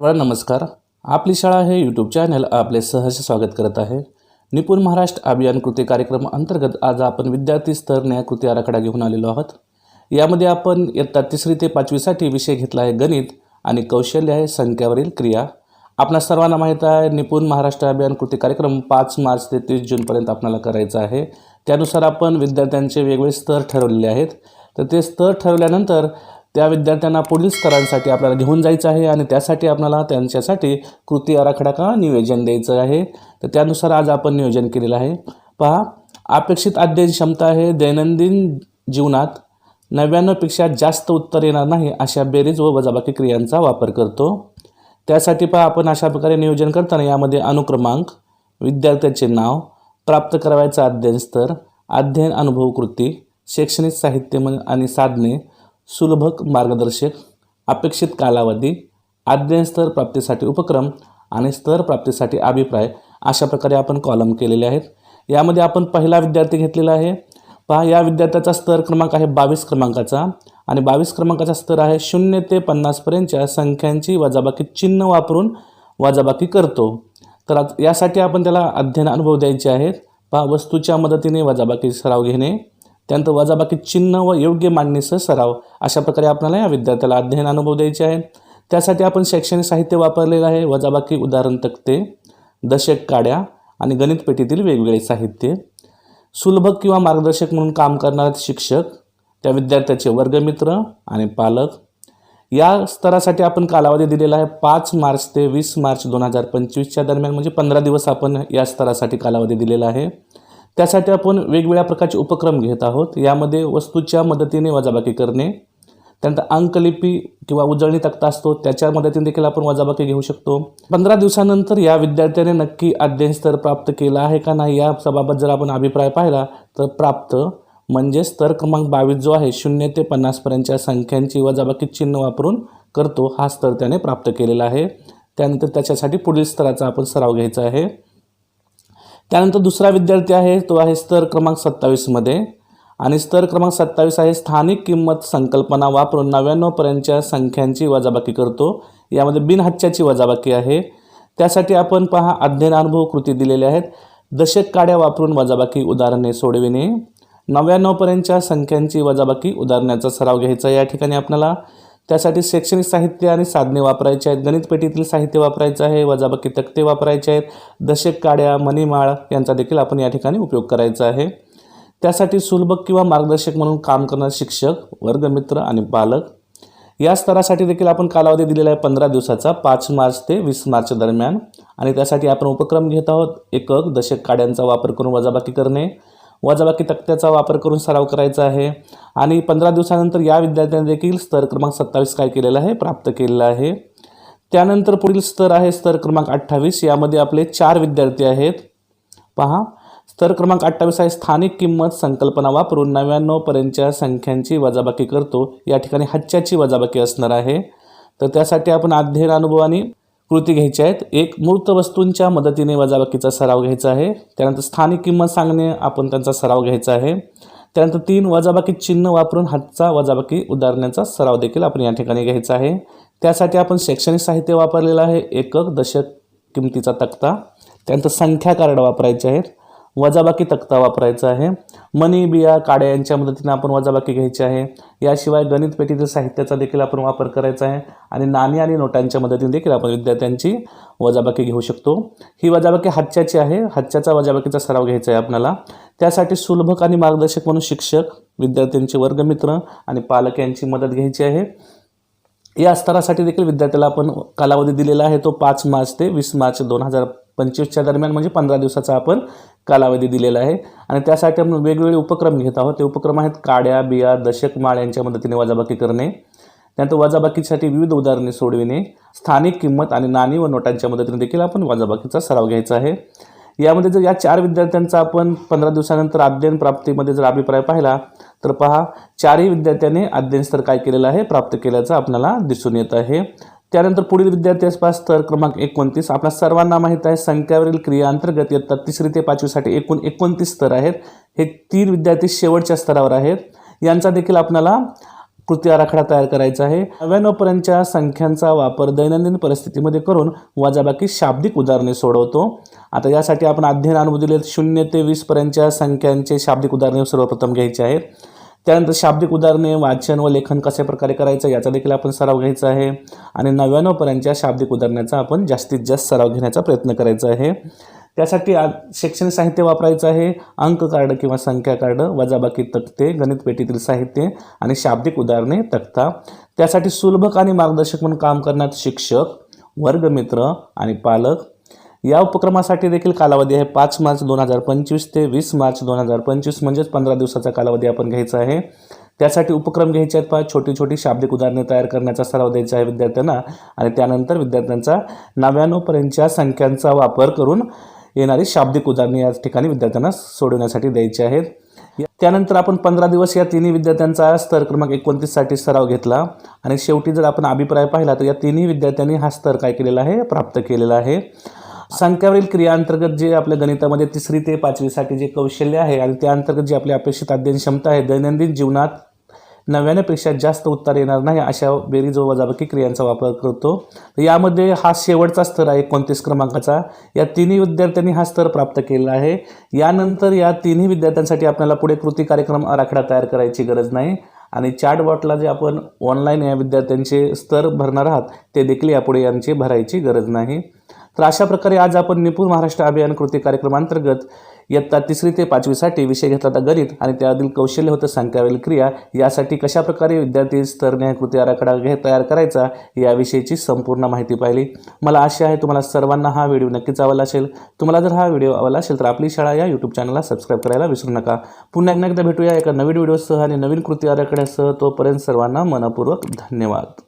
नमस्कार. आपली शाळा हे यूट्यूब चॅनल आपले सहर्ष स्वागत करत आहे. निपुण महाराष्ट्र अभियान कृती कार्यक्रम अंतर्गत आज आपण विद्यार्थी स्तर न्याय कृती आराखडा घेऊन आलेलो आहोत. यामध्ये आपण इयत्ता तिसरी ते पाचवीसाठी विषय घेतला आहे गणित आणि कौशल्य आहे संख्यावरील क्रिया. आपणा सर्वांना माहीत आहे निपुण महाराष्ट्र अभियान कृती कार्यक्रम पाच मार्च ते तीस जूनपर्यंत आपल्याला करायचा आहे. त्यानुसार आपण विद्यार्थ्यांचे वेगवेगळे स्तर ठरवलेले आहेत. तर ते स्तर ठरवल्यानंतर त्या विद्यार्थ्यांना पुढील स्तरांसाठी आपल्याला घेऊन जायचं आहे आणि त्यासाठी आपल्याला त्यांच्यासाठी कृती आराखडा का नियोजन द्यायचं आहे? तर त्यानुसार आज आपण नियोजन केलेलं आहे. पहा अपेक्षित अध्ययन क्षमता आहे दैनंदिन जीवनात. नव्याण्णवपेक्षा जास्त उत्तर येणार नाही अशा बेरीज व वजाबाकी क्रियांचा वापर करतो. त्यासाठी पहा आपण अशा प्रकारे नियोजन करताना यामध्ये अनुक्रमांक विद्यार्थ्याचे नाव प्राप्त करावयाचा अध्ययन स्तर अध्ययन अनुभव कृती शैक्षणिक साहित्य म- आणि साधने सुलभक मार्गदर्शक अपेक्षित कालावधी अध्ययन स्तर प्राप्तीसाठी उपक्रम आणि स्तर प्राप्तीसाठी अभिप्राय अशा प्रकारे आपण कॉलम केलेले आहेत. यामध्ये आपण पहिला विद्यार्थी घेतलेला आहे. पहा या विद्यार्थ्याचा स्तर क्रमांक आहे बावीस क्रमांकाचा आणि बावीस क्रमांकाचा स्तर आहे शून्य ते पन्नासपर्यंतच्या संख्यांची वजाबाकी चिन्ह वापरून वजाबाकी करतो. तर आज यासाठी आपण त्याला अध्ययन अनुभव द्यायचे आहेत. पहा वस्तूच्या मदतीने वजाबाकी सराव घेणे. त्यानंतर वजाबाकी चिन्ह व योग्य मांडणीसह सराव अशा प्रकारे आपल्याला या विद्यार्थ्याला अध्ययन अनुभव द्यायचे आहे त्यासाठी आपण शैक्षणिक साहित्य वापरलेलं आहे. वजाबाकी उदाहरण तक्ते दशक काड्या आणि गणित पेटीतील वेगवेगळे साहित्य. सुलभक किंवा मार्गदर्शक म्हणून काम करणारे शिक्षक त्या विद्यार्थ्याचे वर्गमित्र आणि पालक. या स्तरासाठी आपण कालावधी दिलेला आहे. पाच मार्च ते वीस मार्च दोन हजार पंचवीसच्या दरम्यान म्हणजे पंधरा दिवस आपण या स्तरासाठी कालावधी दिलेला आहे. त्यासाठी आपण वेगवेगळ्या प्रकारचे उपक्रम घेत आहोत. यामध्ये वस्तूच्या मदतीने वजाबाकी करणे त्यानंतर अंकलिपी किंवा उजळणी तक्ता असतो त्याच्या मदतीने देखील आपण वजाबाकी घेऊ शकतो. पंधरा दिवसानंतर या विद्यार्थ्याने नक्की अध्ययन स्तर प्राप्त केला आहे का नाही या बाबत जर आपण अभिप्राय पाहिला तर प्राप्त म्हणजे स्तर क्रमांक बावीस जो आहे शून्य ते पन्नासपर्यंतच्या संख्यांची वजाबाकी चिन्ह वापरून करतो. हा स्तर त्याने प्राप्त केलेला आहे. त्यानंतर त्याच्यासाठी पुढील स्तराचा आपण सराव घ्यायचा आहे. त्यानंतर दुसरा विद्यार्थी आहे तो आहे स्तर क्रमांक सत्तावीसमध्ये आणि स्तर क्रमांक सत्तावीस आहे स्थानिक किंमत संकल्पना वापरून नव्याण्णवपर्यंतच्या संख्यांची वजाबाकी करतो. यामध्ये बिनहच्च्याची वजाबाकी आहे. त्यासाठी आपण पहा अध्ययन अनुभव कृती दिलेल्या आहेत. दशक काड्या वापरून वजाबाकी उदाहरणे सोडविणे. नव्याण्णवपर्यंतच्या संख्यांची वजाबाकी उदाहरणाचा सराव घ्यायचा या ठिकाणी आपल्याला. त्यासाठी शैक्षणिक साहित्य आणि साधने वापरायचे आहेत. गणित पेटीतील साहित्य वापरायचं आहे वजाबाकी तक्ते वापरायचे आहेत. दशक काड्या मणिमाळ यांचा देखील आपण या ठिकाणी उपयोग करायचा आहे. त्यासाठी सुलभक किंवा मार्गदर्शक म्हणून काम करणारे शिक्षक वर्गमित्र आणि पालक. या स्तरासाठी देखील आपण कालावधी दिलेला आहे पंधरा दिवसाचा पाच मार्च ते वीस मार्च दरम्यान. आणि त्यासाठी आपण उपक्रम घेत आहोत एकक दशक काड्यांचा वापर करून वजाबाकी करणे. वजाबाकी तक्त्याचा वापर करून सराव करायचा आहे. आणि पंधरा दिवसानंतर या विद्यार्थ्यांनी देखील स्तर क्रमांक सत्तावीस काय केलेला आहे प्राप्त केलेला आहे. त्यानंतर पुढील स्तर आहे स्तर क्रमांक अठ्ठावीस. यामध्ये आपले चार विद्यार्थी आहेत. पहा स्तर क्रमांक अठ्ठावीस आहे स्थानिक किंमत संकल्पना वापरून नव्याण्णवपर्यंतच्या संख्यांची वजाबाकी करतो. या ठिकाणी हच्च्याची वजाबाकी असणार आहे. तर त्यासाठी आपण अध्ययन अनुभवाने कृती घ्यायच्या आहेत. एक मूर्त वस्तूंच्या मदतीने वजाबाकीचा सराव घ्यायचा आहे. त्यानंतर स्थानिक किंमत सांगणे आपण त्यांचा सराव घ्यायचा आहे. त्यानंतर तीन वजाबाकी चिन्ह वापरून हातचा वजाबाकी उदाहरण्याचा सराव देखील आपण या ठिकाणी घ्यायचा आहे. त्यासाठी आपण शैक्षणिक साहित्य वापरलेलं आहे. एकक दशक किमतीचा तक्ता. त्यानंतर संख्या कार्ड वापरायचे आहेत. वजाबाकी तक्ता वापरायचा आहे. मनी बिया काड्या यांच्या मदतीने आपण वजाबाकी घ्यायची आहे. याशिवाय गणित पेटीतील साहित्याचा देखील आपण वापर करायचा आहे आणि नाणी आणि नोटांच्या मदतीने देखील आपण विद्यार्थ्यांची वजाबाकी घेऊ शकतो. ही वजाबाकी हातच्याची आहे. हातच्याचा वजाबाकीचा सराव घ्यायचा आहे आपल्याला. त्यासाठी सुलभक आणि मार्गदर्शक म्हणून शिक्षक विद्यार्थ्यांचे वर्गमित्र आणि पालक यांची मदत घ्यायची आहे. या स्तरासाठी देखील विद्यार्थ्याला आपण कालावधी दिलेला आहे तो पाच मार्च ते वीस मार्च दोन हजार पंचवीसच्या दरम्यान म्हणजे पंधरा दिवसाचा आपण कालावधी दिलेला आहे. आणि त्यासाठी आपण वेगवेगळे उपक्रम घेत आहोत. ते उपक्रम आहेत काड्या बिया दशक माळ यांच्या मदतीने वजाबाकी करणे. त्यानंतर वजाबाकीसाठी विविध उदाहरणे सोडविणे. स्थानिक किंमत आणि नाणी व नोटांच्या मदतीने देखील आपण वजाबाकीचा सराव घ्यायचा आहे. यामध्ये जर या चार विद्यार्थ्यांचा आपण पंधरा दिवसानंतर अध्ययन प्राप्तीमध्ये जर अभिप्राय पाहिला तर पहा चारही विद्यार्थ्यांनी अध्ययन स्तर काय केलेलं आहे प्राप्त केल्याचं आपल्याला दिसून येत आहे. त्यानंतर पुढील विद्यार्थी असपास स्तर क्रमांक एकोणतीस. आपल्या सर्वांना माहीत आहे संख्यावरील क्रिया अंतर्गत इयत्ता तिसरी ते पाचवीसाठी एकूण एकोणतीस स्तर आहेत. हे तीन विद्यार्थी शेवटच्या स्तरावर आहेत. यांचा देखील आपल्याला कृती आराखडा तयार करायचा आहे. नव्याण्णवपर्यंतच्या संख्यांचा वापर दैनंदिन परिस्थितीमध्ये करून वजाबाकी शाब्दिक उदाहरणे सोडवतो. आता यासाठी आपण अध्ययन अनुभव दिलेत शून्य ते वीसपर्यंतच्या संख्यांचे शाब्दिक उदाहरणे सर्वप्रथम घ्यायचे आहेत. त्यानंतर शाब्दिक उदाहरणे वाचन व लेखन कशा प्रकारे करायचं याचा देखील आपण सराव घ्यायचा आहे. आणि नव्याण्णवपर्यंतच्या शाब्दिक उदाहरणाचा आपण जास्तीत जास्त सराव घेण्याचा प्रयत्न करायचा आहे. त्यासाठी आ शैक्षणिक साहित्य वापरायचं आहे. अंक कार्ड किंवा संख्या कार्ड वजाबाकी तक्ते गणित पेटीतील साहित्य आणि शाब्दिक उदाहरणे तक्ता. त्यासाठी सुलभक आणि मार्गदर्शक म्हणून काम करण्यात शिक्षक वर्गमित्र आणि पालक. या उपक्रमासाठी देखील कालावधी आहे पाच मार्च दोन हजार पंचवीस ते वीस मार्च दोन हजार पंचवीस म्हणजेच पंधरा दिवसाचा कालावधी आपण घ्यायचा आहे. त्यासाठी उपक्रम घ्यायचे आहेत पहा. छोटी छोटी शाब्दिक उदाहरणे तयार करण्याचा सराव द्यायचा आहे विद्यार्थ्यांना आणि त्यानंतर विद्यार्थ्यांचा नव्याण्णवपर्यंतच्या संख्यांचा वापर करून येणारी शाब्दिक उदाहरणे या ठिकाणी विद्यार्थ्यांना सोडवण्यासाठी द्यायची आहेत. त्यानंतर आपण पंधरा दिवस या तिन्ही विद्यार्थ्यांचा स्तर क्रमांक एकोणतीससाठी सराव घेतला. आणि शेवटी जर आपण अभिप्राय पाहिला तर या तिन्ही विद्यार्थ्यांनी हा स्तर काय केलेला आहे? प्राप्त केलेला आहे. संख्यावरील क्रिया अंतर्गत जे आपल्या गणितामध्ये तिसरी ते पाचवीसाठी जे कौशल्य आहे आणि त्या अंतर्गत जी आपली अपेक्षित अध्ययन क्षमता आहे दैनंदिन जीवनात नव्याण्णवपेक्षा जास्त उत्तर येणार नाही अशा बेरीज व वजाबाकी क्रियांचा वापर करतो. यामध्ये हा शेवटचा स्तर आहे एकोणतीस क्रमांकाचा. या तिन्ही विद्यार्थ्यांनी हा स्तर प्राप्त केलेला आहे. यानंतर या तिन्ही विद्यार्थ्यांसाठी आपल्याला पुढे कृती कार्यक्रम आराखडा तयार करायची गरज नाही. आणि चॅट बॉटला जे आपण ऑनलाईन या विद्यार्थ्यांचे स्तर भरणार आहात ते देखील यापुढे यांची भरायची गरज नाही. तर अशा प्रकारे आज आपण निपुण महाराष्ट्र अभियान कृती कार्यक्रमांतर्गत इयत्ता तिसरी ते पाचवीसाठी विषय घेतला होता गणित आणि त्यातील कौशल्य होतं सांगतावेल क्रिया. यासाठी कशाप्रकारे विद्यार्थी स्तरन्याय कृती आराखडा घे तयार करायचा याविषयीची संपूर्ण माहिती पाहिली. मला आशा आहे तुम्हाला सर्वांना हा व्हिडिओ नक्कीच आवडला असेल. तुम्हाला जर हा व्हिडिओ आवडला असेल तर आपली शाळा या यूट्यूब चॅनलला सबस्क्राईब करायला विसरू नका. पुन्हा एकदा एकदा भेटूया एका नवीन व्हिडिओसह आणि नवीन कृती आराखड्यासह. तोपर्यंत सर्वांना मनपूर्वक धन्यवाद.